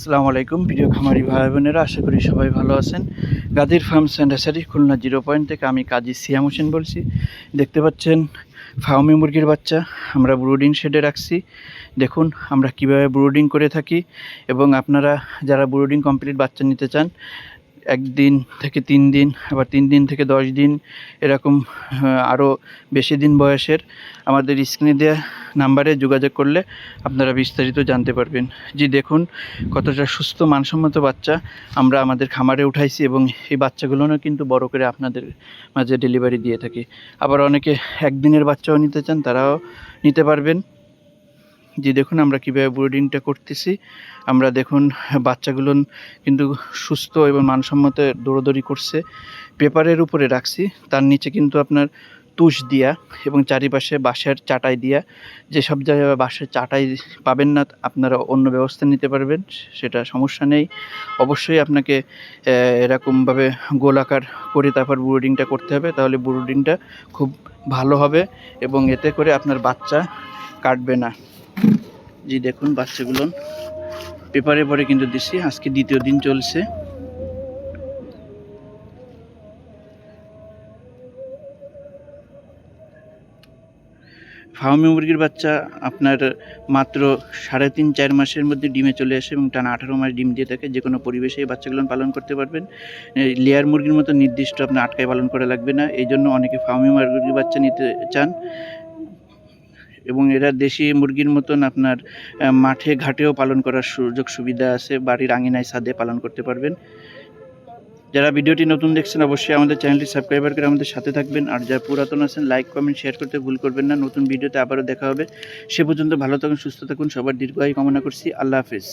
আসসালামু আলাইকুম। প্রিয় খামারি ভাই বোনেরা আশা করি সবাই ভালো আছেন। গাদির ফার্ম স্যান্ডাসারি খুলনা জিরো পয়েন্ট থেকে আমি কাজী সিয়াম হোসেন বলছি। দেখতে পাচ্ছেন, ফার্মি মুরগির বাচ্চা। আমরা ব্রুডিং শেডে রাখছি। দেখুন, আমরা কীভাবে ব্রুডিং করে থাকি। এবং আপনারা যারা ব্রুডিং কমপ্লিট বাচ্চা নিতে চান একদিন থেকে তিন দিন, আবার তিন দিন থেকে দশ দিন, এরকম আরও বেশি দিন বয়সের আমাদের স্ক্রিনে দেওয়া নাম্বারে যোগাযোগ করলে আপনারা বিস্তারিত জানতে পারবেন। জি, দেখুন, কতটা সুস্থ, মানসম্মত বাচ্চা আমরা আমাদের খামারে উঠাইছি এবং এই বাচ্চাগুলোও কিন্তু বড় করে আপনাদের মাঝে ডেলিভারি দিয়ে থাকি। আবার অনেকে একদিনের বাচ্চাও নিতে চান, তারাও নিতে পারবেন। জি দেখুন আমরা কীভাবে ব্রিডিংটা করতেছি। আমরা দেখুন, বাচ্চাগুলো কিন্তু সুস্থ এবং মানসম্মত দৌড়দৌড়ি করছে। পেপারের উপরে রাখছি, তার নিচে কিন্তু আপনার তুষ দিয়া এবং চারিপাশে বাঁশের চাটাই দিয়া। যেসব জায়গায় বাঁশের চাটাই পাবেন না, আপনারা অন্য ব্যবস্থা নিতে পারবেন, সেটা সমস্যা নেই। অবশ্যই আপনাকে এরকমভাবে গোলাকার করে তারপর ব্রুডিংটা করতে হবে, তাহলে ব্রুডিংটা খুব ভালো হবে এবং এতে করে আপনার বাচ্চা কাটবে না। জি, দেখুন, বাচ্চাগুলো পেপারে পরে কিন্তু দিছি। আজকে দ্বিতীয় দিন চলছে। ফার্মি মুরগির বাচ্চা আপনার মাত্র সাড়ে তিন, চার মাসের মধ্যে ডিমে চলে আসে এবং টানা আঠারো মাস ডিম দিয়ে থাকে। যে কোনো পরিবেশে এই বাচ্চাগুলো পালন করতে পারবেন। লেয়ার মুরগির মতো নির্দিষ্ট আপনার আটকায় পালন করা লাগবে না। এই জন্য অনেকে ফার্মি মুরগির বাচ্চা নিতে চান। এবং এরা দেশি মুরগির মতন আপনার মাঠে, ঘাটেও পালন করার সুযোগ সুবিধা আছে, বাড়ির আঙিনায় ছাদে পালন করতে পারবেন। যারা ভিডিওটি নতুন দেখছেন, অবশ্যই আমাদের চ্যানেলটি সাবস্ক্রাইবার করে আমাদের সাথে থাকবেন। আর যারা পুরাতন আছেন, লাইক, কমেন্ট, শেয়ার করতে ভুল করবেন না। নতুন ভিডিওতে আবারও দেখা হবে। সে পর্যন্ত ভালো থাকুন, সুস্থ থাকুন। সবার দীর্ঘায়ু কামনা করছি। আল্লাহ হাফিজ।